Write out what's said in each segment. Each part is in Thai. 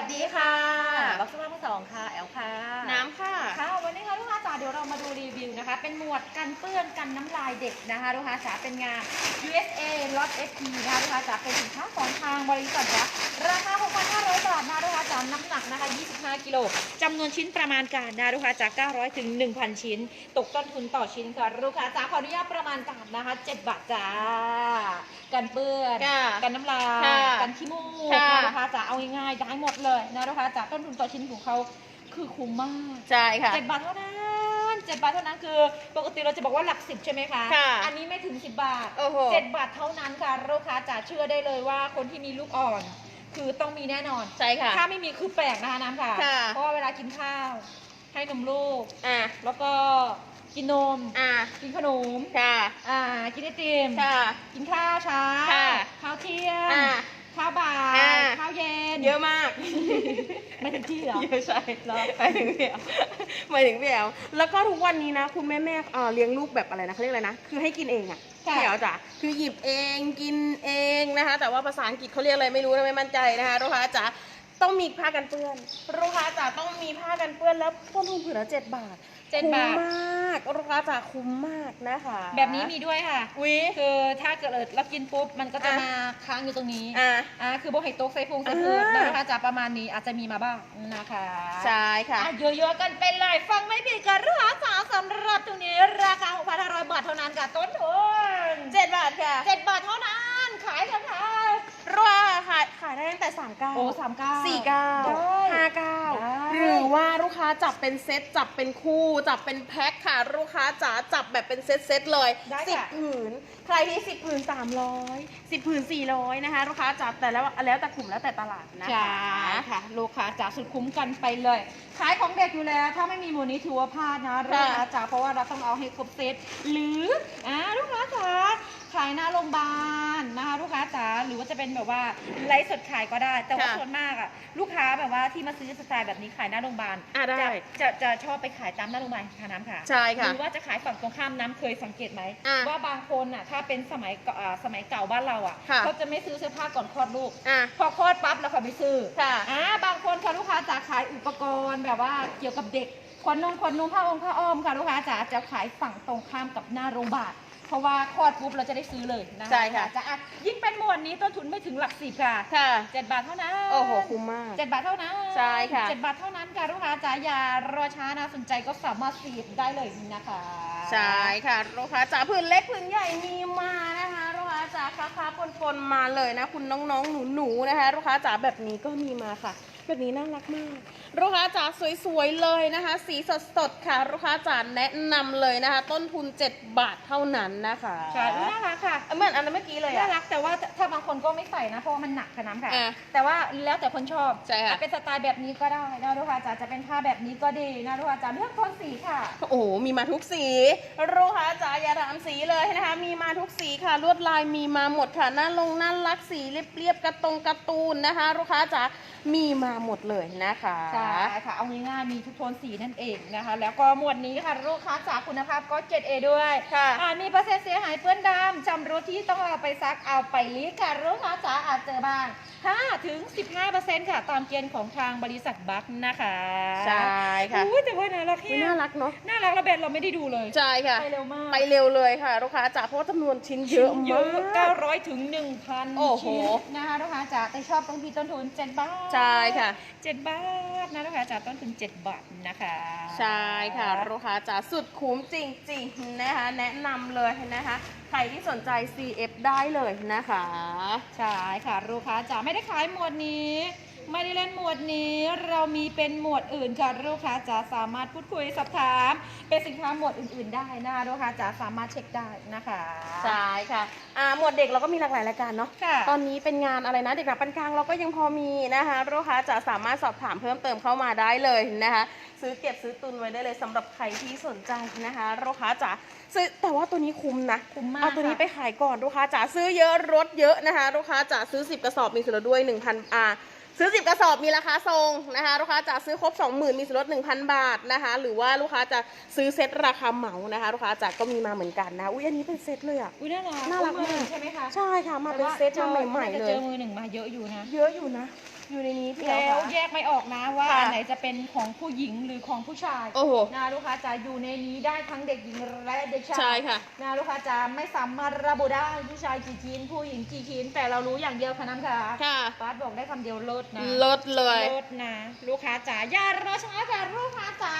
วัสดีค่ะ บักซ์มาทั้งสองค่ะ แอลค่ะ เดี๋ยวเรามาดูรีวิวนะคะ เป็นหมวดกันเปื้อนกันน้ำลายเด็กนะคะลูกค้าจ๋าเป็นงาน USA Lot FP นะคะลูกค้าจ๋าเป็นสินค้าของทางบริษัทยักษ์ราคา 6,500 บาทนะลูกค้าจ๋าน้ำหนักนะคะ 25 กิโลจำนวนชิ้นประมาณการนะลูกค้าจ๋า900 ถึง 1,000 ชิ้น ตกต้นทุนต่อชิ้นค่ะลูกค้าจ๋าขออนุญาตประมาณการนะคะ 7 บาทจ้า กันเปื้อนค่ะกันน้ำลาย ค่ะกันขี้มูกค่ะ นะลูกค้าจ๋าเอาง่ายๆได้หมดเลยนะลูกค้าจ๋าต้นทุนต่อชิ้นของเขาคือคุ้มมาก ใช่ค่ะ เจ็ดบาทเท่านั้น เจ็ดบาทเท่านั้นคือ ปกติเราจะบอกว่าหลักสิบใช่ไหมคะ ค่ะอันนี้ไม่ถึงสิบบาทโอ้โห เจ็ดบาทเท่านั้นค่ะลูกค้าจ๋าเชื่อได้เลยว่าคนที่มีลูกอ่อน คือต้องมีแน่นอน ใช่ค่ะ ถ้าไม่มีคือแปลกนะคะน้ำค่ะ ค่ะ เพราะว่าเวลากินข้าว ให้นมลูก อะแล้วก็กินนม อะกินขนม ค่ะ อ่า กินไอติม ค่ะ กินข้าวเช้าค่ะข้าวเที่ยงอะข้าวบ่ายอ่า ข้าวเย็นเยอะมาก ไม่ถึงที่เหรอ เยอะใช่แล้วไปถึงพี่แอลไปถึงพี่แอลแล้วก็ทุกวันนี้นะ คุณแม่แม่ๆเอ่อเลี้ยงลูกแบบอะไรนะเขาเรียกอะไรนะ คือให้กินเองอะค่ะ พี่แอลจ้ะคือหยิบเองกินเองนะคะ แต่ว่าภาษาอังกฤษเขาเรียกอะไรไม่รู้นะไม่มั่นใจนะคะลูกค้าจ๋า ต้องมีผ้ากันเปื้อนลูกค้าจ๋าต้องมีผ้ากันเปื้อนแล้วต้นทุนผืนละเจ็ดบาทเจ็ดคุ้มบาทมากลูกค้าจ๋าคุ้มมากนะคะแบบนี้มีด้วยค่ะวิคือถ้าเกิดเรากินปุ๊บมันก็จะอะ มาค้างอยู่ตรงนี้ อะ อ่าคือโบไฮโต๊กไซฟงไซฟูดอ่า นะคะจะประมาณนี้อาจจะมีมาบ้างนะคะใช่ค่ะ อะเยอะๆกันเป็นเลยฟังไม่ผิดกันราคาสาสำหรับตรงนี้ ราคา 6,500 บาทเท่านั้นค่ะต้นทุนเจ็ดบาทค่ะเจ็ดบาทเท่านั้น ขายกันค่ะราคาขายได้ตั้งแต่สามเก้าโอ้สามเก้าสี่เก้าได้ห้าเก้าได้หรือว่าลูกค้าจับเป็นเซตจับเป็นคู่ จับเป็นแพ็คค่ะ ลูกค้าจ๋าจับแบบเป็นเซตเซตๆเลยได้สิบค่ะผืน ใครที่สิบผืนสามร้อยสิบผืนสี่ร้อยนะคะลูกค้าจับแต่แล้วแล้วแต่กลุ่มแล้วแต่ตลาดนะใช่คะค่ะลูกค้าจ๋าสุดคุ้มกันไปเลยขายของเด็กอยู่แล้ว ถ้าไม่มีหมูนี้ถือว่าพลาดนะลูกค้าจ๋าเพราะว่าเราต้องเอาให้ครบเซตหรืออ่าลูกค้า เป็นแบบว่าไลฟ์สดขายก็ได้ แต่ว่าค่ะส่วนมากอะลูกค้าแบบว่าที่มาซื้อสไตล์แบบนี้ขายหน้าโรงพยาบาลอะได้ จะจะจะชอบไปขายตามหน้าโรงพยาบาลค่ะน้ำค่ะ ใช่ค่ะ หรือว่าจะขายฝั่งตรงข้ามน้ำเคยสังเกตไหมอะว่าบางคนอะถ้าเป็นสมัยเก่าอ่าสมัยเก่าบ้านเราอะค่ะ เขาจะไม่ซื้อเสื้อผ้าก่อนคลอดลูก อะ พอคลอดปั๊บแล้วเขาไปซื้อค่ะ อ่าบางคนค่ะลูกค้าจะขายอุปกรณ์แบบว่าเกี่ยวกับเด็กขนนมขนนุ่มผ้าองค์ผ้าอ้อมค่ะลูกค้าจ๋าจะขายฝั่งตรงข้ามกับหน้าโรงพยาบาล เพราะว่าคลอดปุ๊บเราจะได้ซื้อเลยนะใช่ค่ะ จะอะยิ่งเป็นหมวดนี้ต้นทุนไม่ถึงหลักสิบค่ะค่ะ เจ็ดบาทเท่านั้นโอ้โห คุ้มมาก เจ็ดบาทเท่านั้นใช่ค่ะ เจ็ดบาทเท่านั้นค่ะลูกค้าจ๋าอย่ารอช้านะสนใจก็สามารถสีดได้เลยนะคะใช่ค่ะลูกค้าจ๋าผืนเล็กผืนใหญ่มีมานะคะลูกค้าจ๋าค้าค้าปนปนๆมาเลยนะ คุณน้องๆหนูๆนะคะลูกค้าจ๋าแบบนี้ก็มีมาค่ะ แบบนี้น่ารักมาก ลูกค้าจ๋าสวยๆเลยนะคะ สีสดๆค่ะ ลูกค้าจ๋าแนะนำเลยนะคะ ต้นทุน 7 บาทเท่านั้นนะคะใช่อุ๊ยน่ารักค่ะเหมือนอันนั้นเมื่อกี้เลยน่าอะ รักแต่ว่าถ้าบางคนก็ไม่ใส่นะเพราะว่ามันหนักค่ะน้ำค่ะ อะแต่ว่าแล้วแต่คนชอบใช่ค่ะ อะเป็นสไตล์แบบนี้ก็ได้นะลูกค้าจ๋าจะเป็นผ้าแบบนี้ก็ดีนะลูกค้าจ๋าเลือกโทนสีค่ะ โอ้โหมีมาทุกสีลูกค้าจ๋าอย่าถามสีเลยนะคะ มีมาทุกสีค่ะ ลวดลายมีมาหมดค่ะน่าลงน่ารักสีเรียบๆกระตรงการ์ตูนนะคะ ลูกค้าจ๋ามีมาหมดเลยนะคะ ใช่ค่ะเอาง่ายๆมีทุกโทนสีนั่นเองนะคะ แล้วก็หมวดนี้ค่ะลูกค้าจากคุณภาพก็ 7A ด้วยค่ะอ่ามีเปอร์เซ็นต์เสียหายเปื้อนดำชำรุดที่ต้องเอาไปซักเอาไปลีกค่ะลูกค้าจ๋าอาจเจอบ้าง5ถึง 15%ค่ะ ตามเกณฑ์ของทางบริษัทบัคนะคะใช่ค่ะอุ้ยแต่ว่าน่ารักอุ๊ยน่ารักเนาะน่ารักแล้วแบรนด์เราไม่ได้ดูเลย ใช่ค่ะ ไปเร็วมาก ไปเร็วเลยค่ะ ลูกค้าจ๋าเพราะว่าจำนวนชิ้นเยอะเยมาอะก 900ถึง1,000โอ้โห ชิ้นนะคะลูกค้าจ๋าแต่ชอบตรงที่ต้นทุน7บาทใช่ค่ะ 7บาทนะลูกค้าจ๋าต้นทุน 7 บาทนะคะ ใช่ค่ะลูกค้าจ๋าสุดคุ้มจริงๆนะคะ แนะนำเลยนะคะ ใครที่สนใจ CF ได้เลยนะคะ ใช่ค่ะลูกค้าจ๋าไม่ได้ขายหมวดนี้ ไม่ได้เล่นหมวดนี้เรามีเป็นหมวดอื่นค่ะลูกค้าจ๋าสามารถพูดคุยสอบถาม เป็นสินค้าหมวดอื่น ๆ ได้นะคะลูกค้าจ๋าสามารถเช็คได้นะคะใช่ค่ะอ่าหมวดเด็กเราก็มีหลากหลายรายการเนาะค่ะตอนนี้เป็นงานอะไรนะเด็กหนักปานกลางเราก็ยังพอมีนะคะลูกค้าจะสามารถสอบถามเพิ่มเติมเข้ามาได้เลยนะคะซื้อเก็บซื้อตุนไว้ได้เลยสำหรับใครที่สนใจนะคะลูกค้าจ๋าซื้อแต่ว่าตัวนี้คุ้มนะคุ้มมากเอาตัวนี้ค่ะไปขายก่อนลูกค้าจ๋าซื้อเยอะลดเยอะนะคะลูกค้าจ๋าซื้อ 10 กระสอบมีส่วนลดด้วย1,000อ่า ซื้อ 10 กระสอบมีราคาทรงนะคะลูกค้าจ๋าซื้อครบ 20,000 มีส่วนลด 1,000 บาทนะคะ หรือว่าลูกค้าจะซื้อเซ็ตราคาเหมานะคะลูกค้าจ๋าก็มีมาเหมือนกันนะอุ้ยอันนี้เป็นเซ็ตเลยอะอุ้ยน่ารักน่ารักอุ๊ยมาก ใช่ไหมคะใช่ค่ะมาเป็นเซ็ตมาใหม่ๆจะเลเจยอมือหนึ่งมาเยอะอยู่นะ เยอะอยู่นะ อยู่ในนี้พี่เอ๋แล้วค่ะแยกไม่ออกนะว่าค่ะ อันไหนจะเป็นของผู้หญิงหรือของผู้ชายโอ้โห นะลูกค้าจะอยู่ในนี้ได้ทั้งเด็กหญิงและเด็กชายใช่ค่ะ นะลูกค้าจะไม่สามารถระบุได้ผู้ชายกี่ชิ้นผู้หญิงกี่ชิ้น แต่เรารู้อย่างเดียวค่ะน้ำค่ะค่ะป้าบอกได้คำเดียวลดนะ ลดเลย ลดนะ ลูกค้าจ๋าอย่ารอช้าค่ะลูกค้าจ๋า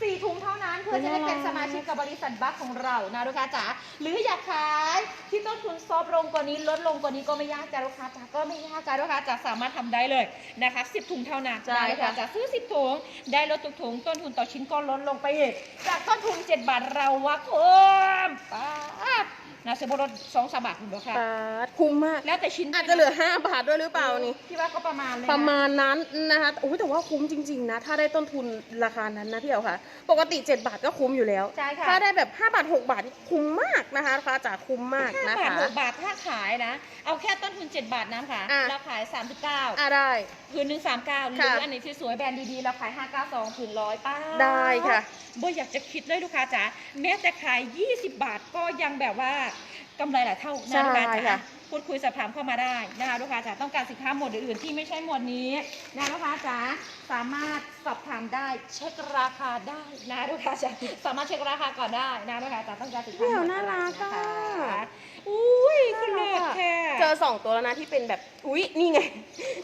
สี่ถุงเท่านั้นเพื่อจะได้เป็นสมาชิกกับบริษัทบัคของเรานะลูกค้าจ๋าหรืออยากขายที่ต้นทุนซอฟต์ลงกว่านี้ลดลงกว่านี้ก็ไม่ยากจ้าลูกค้าจ๋าก็ไม่ยากจ้าลูกค้าจ๋าสามารถทำได้เลยนะคะสิบถุงเท่านั้นใช่นะลูกค้าค่ะจ๋าซื้อสิบถุงได้ลดทุกถุงต้นทุนต่อชิ้นก็ลดลงไปอีกจากต้นทุนเจ็ดบาทเราว่าคุ้มป้าบ นะเซโบรถสองสามบาทคุณบอกค่ะปาดคุ้มมาก แล้วแต่ชิ้นอาจจะเหลือ 5 บาทด้วยหรือเปล่านี่ พี่ว่าก็ประมาณเลยนประมาณนั้นนะคะโอ้ยแต่ว่าคุ้มจริง ๆ นะ ถ้าได้ต้นทุนราคานั้นนะพี่เอ๋ค่ะ ปกติ 7 บาทก็คุ้มอยู่แล้ว ใช่ค่ะถ้าได้แบบ 5 บาท 6 บาทนี่คุ้มมากนะคะราคาจ๋าคุ้มมากห้านะบาทคะ หกบาทถ้าขายนะ เอาแค่ต้นทุน7บาทนะค่ะอะ เราขาย39อะได้ผืนหนึ่ง39หรือค่ะ อันไหนที่สวยแบรนด์ดีๆเราขาย592ผืนร้อยป้าได้ค่ะ บ่อยากจะคิดเลยลูกค้าจ๋าแม้แต่ขาย 20 บาทก็ยังแบบว่ากำไรหลายเท่าใช่นะลูกค้าจ๋าค่ะพูดคุยสอบถามเข้ามาได้นะคะลูกค้าจ๋าต้องการสินค้าหมวดอื่นๆที่ไม่ใช่หมวดนี้นะลูกค้าจ๋าสามารถสอบถามได้เช็คราคาได้นะลูกค้าจ๋าสามารถเช็คราคาก่อนได้นะลูกค้าจ๋าต้องการสินค้าพี่หมเอ๋วดน่าอะไรรักนะอะคะอุ้ยคุณเลิศแค่เจอสองตัวแล้วนะที่เป็นแบบอุ๊ยนี่ไง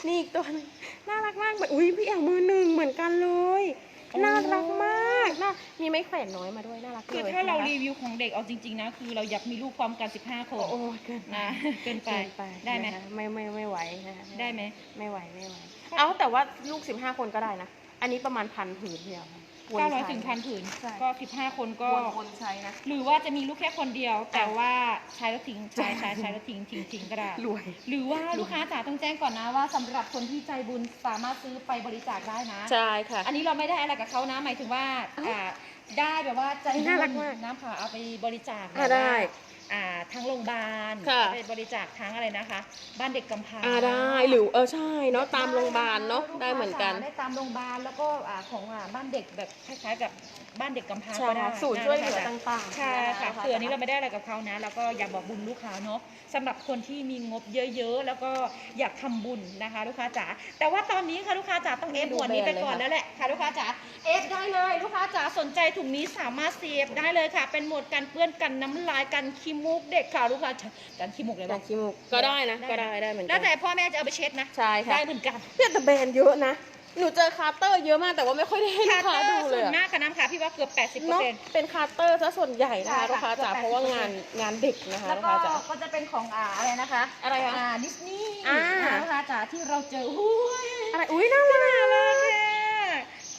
นี่อีกตัวหนึงน่ารักมากเหมือนอุ๊ยพี่แอลมือหนึ่งเหมือนกันเลยโอ้ น่ารักมากน่ามีไม้แขวนน้อยมาด้วยน่ารักเลยคือถ้าเรานะคะรีวิวของเด็กเอาจริงๆนะคือเราอยากมีลูกพร้อมกัน15 คนโอ้ยเกินนะเกินไปเกินไปได้ไหมนะคะไม่ไม่ไม่ไหวนะคะได้ไหมไม่ไหวไม่ไหวเอาแต่ว่าลูก 15 คนก็ได้นะ อันนี้ประมาณพันผืนเดียวค่ะ วนใช้900ถึงพันผืนใช่ ก็ 15 คนก็ วนวนใช้นะ หรือว่าจะมีลูกแค่คนเดียว แต่ว่าใช้แล้วทิ้งใช้ใช้ใช้แล้วทิ้งทิ้งทิ้งก็ได้ รวย หรือว่าลูกค้าจ๋าต้องแจ้งก่อนนะว่าสำหรับคนที่ใจบุญสามารถซื้อไปบริจาคได้นะ ใช่ค่ะ อันนี้เราไม่ได้อะไรกับเขานะหมายถึงว่าอ้าวอ่าได้แบบว่าใจบุน่ารัญกมากน้ำค่ะเอาไปบริจาคอ่าแบบว่าได้ อ่าทั้งโรงพยาบาลค่ะเอาไปบริจาคทั้งอะไรนะคะ บ้านเด็กกำพร้าอ่าได้หรือเออใช่เนาะตามโรงพยาบาลเนาะได้เหมือนกัน ได้ตามโรงพยาบาลแล้วก็อ่าของอ่าบ้านเด็กแบบคล้ายๆกับบ้านเด็กกำพร้าใช่ก็ได้ค่ะศูนย์ช่วยเหลือนะคะต่างๆค่ะนค่ะคืออันนี้เราไม่ได้อะไรกับเขานะ แล้วก็อยากบอกบุญลูกค้าเนาะสำหรับคนที่มีงบเยอะๆ แล้วก็อยากทำบุญนะคะ ลูกค้าจ๋าแต่ว่าตอนนี้ค่ะลูกค้าจ๋าต้องเอฟหมวดนี้ไปก่อนแล้วแหละค่ะลูกค้าจ๋าเอฟได้เลย ลูกค้าจ๋าสนใจถุงนี้สามารถเซฟได้เลยค่ะ เป็นหมวดกันเปื้อนกันน้ำลายกันขี้มูกเด็กค่ะลูกค้าจ๋ากันขี้มูกเลยจาปะกขี้มูกก็ได้นะ ก็ได้ได้เหมือนกัแล้วแต่พ่อแม่จะเอาไปเช็ดนะ ใช่ค่ะได้เหมือนกันเนี่ยแต่แบรนด์เยอะนะ หนูเจอคาร์เตอร์เยอะมากแต่ว่าไม่ค่อยได้ให้ลูคากร์ค้าเตอดูร์เลส่วยนอะ มากค่ะน้ำค่ะพี่ว่าเกือบ 80%เนาะเป็นคาร์เตอร์ซะส่วนใหญ่นะคะใช่ค่ะลูกค้าจ๋าเกือบเพราะว่า80%งานงานเด็กนะคะแล้วลูกก็ค้าจ๋า ก็จะเป็นของอ่าอะไรนะคะอะไรคะอ่าดิสนีย์อ่าลูกค้าจ๋าที่เราเจอหุ้ยอะไรอุ้ยน่ารัก น่ารักค่ะ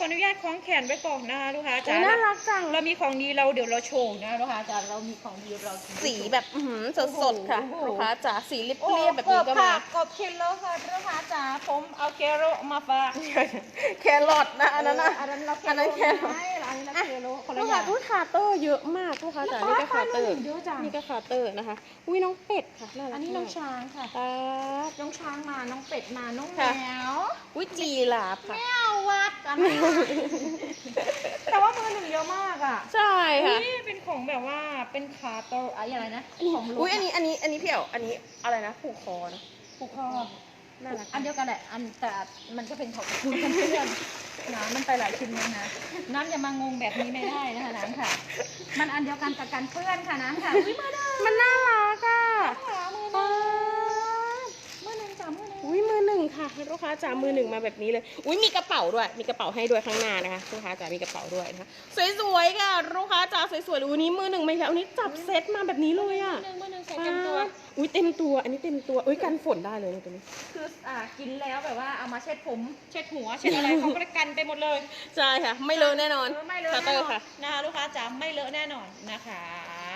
ขออนุญาตคล้องแขนไว้ก่อนนะคะลูกค้าอุ๊จ๋ายน่ารักจังเรามีของดีเราเดี๋ยวเราโชว์นะลูกค้าจ๋าเรามีของดีเราสีแบบอื้อหือสดๆค่ะโอ้โหลูกค้าจ๋าสีเรีโอ้ยบๆแบบนี้ก็กบมาค่ะกบเคโลค่ะลูกค้าจ๋าผมเอาเคโลมาฝากแครอทนะอันนั้นนะอันนั้นเราเคอันโลนั้นแครอทไม่ อันนี้เราเคโลคนละลูกอค้าย่าง อุ้ยคาร์เตอร์เยอะมากลูกค้าจ๋านี่ก็คาร์เตอร์เยอะจัง นี่ก็คาร์เตอร์นะคะ อุ้ยน้องเป็ดค่ะน่ารักอันนี้น้องช้างค่ะ ตาดน้องช้างมา น้องเป็ดมา น้องแมค่ะ วอุ้ยจีราฟค่ะ แมววัดกันนะแต่ว่ามือหนึ่งเยอะมากอะใช่ค่ะ นี่เป็นของแบบว่า เป็นขาโตอะไรนะ ของลูกอุ้ยอันนี้อันนี้อันนี้พี่เอ๋วอันนี้อะไรนะผูกคอนะผูกคอ น่ารักอันเดียวกันแหละ อันแต่มันก็เป็นของคุณกันเพื่อนนะมันไปหลายชิ้นเลยนะ น้ำอย่ามางงแบบนี้ไม่ได้นะคะน้ำค่ะ มันอันเดียวกันกับกันเพื่อนค่ะน้ำค่ะ อุ้ยมาได้มันน่ารักอะ ขามือ ป๊า นะมือหนึ่งจ้ามือหนึ่ง อุ้ยมือหนึ่ง ค่ะลูกค้าจ๋ามือหนึ่งมาแบบนี้เลยอุ้ยมีกระเป๋าด้วย มีกระเป๋าให้ด้วยข้างหน้านะคะลูกค้าจ๋ามีกระเป๋าด้วยนะคะสวยๆค่ะลูกค้าจ๋าสวยๆเลยวันนี้มือหนึ่งไม่แล้วอันนี้จับเซตมาแบบนี้เลยอะมือหนึ่งมือหนึ่งใส่เต็มตัวอุ้ยเต็มตัว อันนี้เต็มตัวอุ้ยกันฝนได้เลยนะตัวนี้คืออ่ากินแล้วแบบว่าเอามาเช็ดผม เช็ดหัวเช็ดอะไรเขาก็ได้กันไปหมดเลยใช่ค่ะ ไม่เลอะแน่นอนเออไม่เลอะคาร์แน่เตอร์นอนค่ะนะคะลูกค้าจ๋าไม่เลอะแน่นอนนะคะ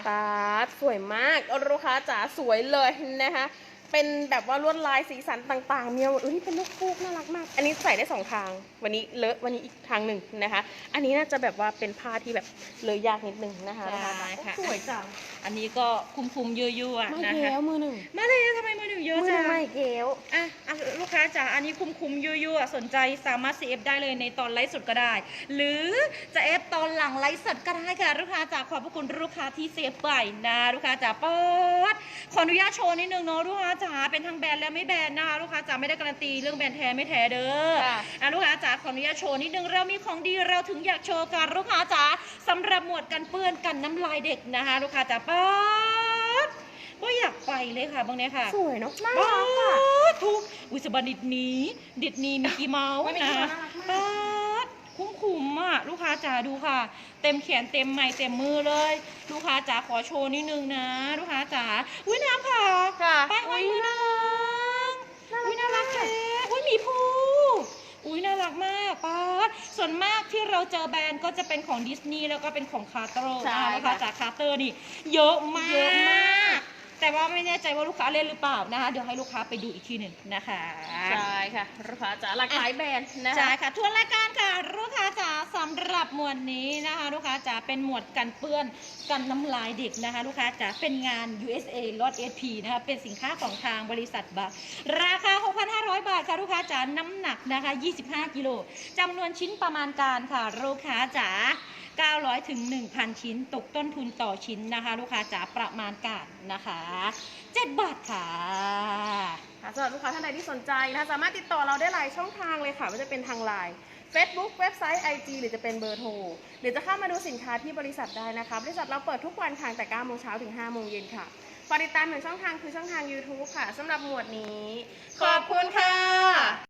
ตาดสวยมากลูกค้าจ๋าสวยเลยนะคะ เป็นแบบว่าลวดลายสีสันต่างๆ มีหมดอุ้ยนี่เป็นลูกฟูกน่ารักมาก อันนี้ใส่ได้สองทาง วันนี้เลอะวันนี้อีกทางหนึ่งนะคะ อันนี้น่าจะแบบว่าเป็นผ้าที่แบบเลอะยากนิดนึงนะคะใช่ลูกค้าจ๋าค่ะสวยจัง อันนี้ก็คุมๆยั่วๆไม่นะเกคะลมือหนึ่งมาเลยทำไมมือหนึ่งเยมือะอหจันึ่งงไม่เกลอะอะ ลูกค้าจ๋าอันนี้คุมๆยั่วๆสนใจสามารถ CF ได้เลยในตอนไลฟ์สดก็ได้ หรือจะเอฟตอนหลังไลฟ์สดก็ได้ค่ะลูกค้าจ๋าขอบพระคุณลูกค้าที่เซฟไปนะลูกค้าจ๋าเปิดขออนุญาตโชว์นิดนึงเนาะลูกค้าจ๋าเป็นทั้งแบรนด์และไม่แบรนด์นะคะลูกค้าจ๋าไม่ได้การันตีเรื่องแบรนด์แท้ไม่แท้เด้อค่ะอะลูกค้าจ๋าขออนุญาตโชว์นิดนึงเรามีของดีเราถึงอยากโชว์กันลูกค้าจ๋าสำหรับหมวดกันเปื้อนกันน้ำลายเด็กนะคะ ลูกค้าจ๋าป๊าด ก็อยากไปเลยค่ะบางเนี้ยค่ะสวยเนาะน่าป๊ารักอะดทุกอุยสบันดิดหนี้ดิดหนี้มีกี่เมาส์โอ้ยมีกี่นะเมาส์น่ารักมากป๊าดคุ้มคุ้มๆอะลูกค้าจ๋าดูค่ะ เต็มแขนเต็มไม้เต็มมือเลย ลูกค้าจ๋าขอโชว์นิดนึงนะ ลูกค้าจ๋าอุ้ยน้ำค่ะค่ะป้ายห้อยมือน่ารักน่ารักอุ้ยน่ารักมากแท้อุ้ยหมีภูอุ้ยน่ารักมากป้าดส่วนมากที่เราเจอแบรนด์ก็จะเป็นของดิสนีย์แล้วก็เป็นของคาร์เตอร์ใช่ลูกค้าค่ะจากคาร์เตอร์นี่ เยอะมากเยอะมาก แต่ว่าไม่แน่ใจว่าลูกค้าเล่นหรือเปล่านะคะ เดี๋ยวให้ลูกค้าไปดูอีกทีหนึ่งนะคะ ใช่ค่ะลูกค้าจ๋าหลากหลายแบรนด์นะใช่คะค่ะทวนรายการค่ะลูกค้าจ๋าสำห รับหมวดนี้นะคะลูกค้าจ๋าเป็นหมวดกันเปื้อนกันน้ำลายเด็กนะคะลูกค้าจ๋าเป็นงาน USA Lot SP นะคะเป็นสินค้าของทางบริษัทบัคราคา 6,500 บาทค่ะลูกค้าจ๋าน้ำหนักนะคะ 25 กิโลจำนวนชิ้นประมาณการค่ะลูกค้าจ๋า900ถึง1,000 ชิ้น ตกต้นทุนต่อชิ้นนะคะ ลูกค้าจ๋าประมาณการนะคะ 7 บาทค่ะค่ะสำหรับลูกค้าท่านใดที่สนใจนะคะสามารถติดต่อเราได้หลายช่องทางเลยค่ะไม่ว่าจะเป็นทางไลน์ Facebook เว็บไซต์ IG หรือจะเป็นเบอร์โทร หรือจะเข้ามาดูสินค้าที่บริษัทได้นะคะ บริษัทเราเปิดทุกวันค่ะตั้งแต่9โมงเช้าถึง5โมงเย็นค่ะฝากติดตามหนึ่งช่องทางคือช่องทาง YouTube ค่ะสำหรับหมวดนี้ ขอบคุณค่ะ